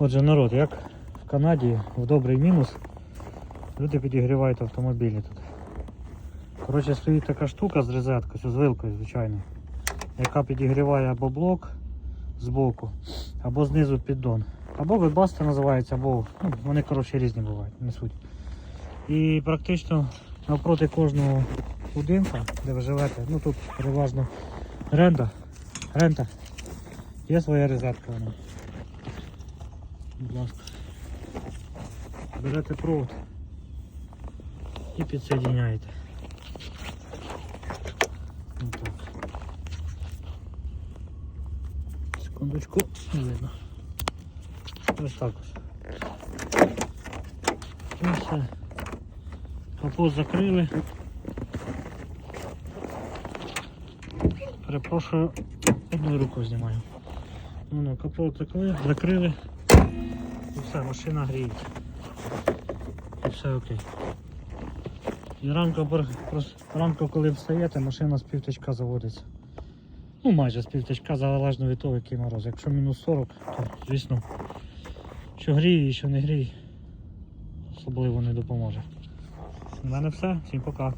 Отже, народ, як в Канаді в добрий мінус, люди підігрівають автомобілі тут. Коротше, стоїть така штука з розеткою, з вилкою, звичайно, яка підігріває або блок збоку, або знизу піддон. Або вебаста називається, або ну, вони коротше різні бувають, не суть. І практично навпроти кожного будинка, де ви живете, ну тут переважно рента, рента, є своя розетка вона. Будь ласка. Берете провод і підсоединяєте. Секундочку, не видно. Ось так ось. І все. Капот закрили. Перепрошую, одною рукою знімаю. Ну, ну, капот закрили, закрили. І все, машина гріється. І все окей. І ранку, ранку коли встаєте, машина з півтичка заводиться. Ну майже з півтичка, залежно від того, який мороз. Якщо мінус 40, то звісно, що гріє і що не гріє, особливо не допоможе. У мене все, всім пока.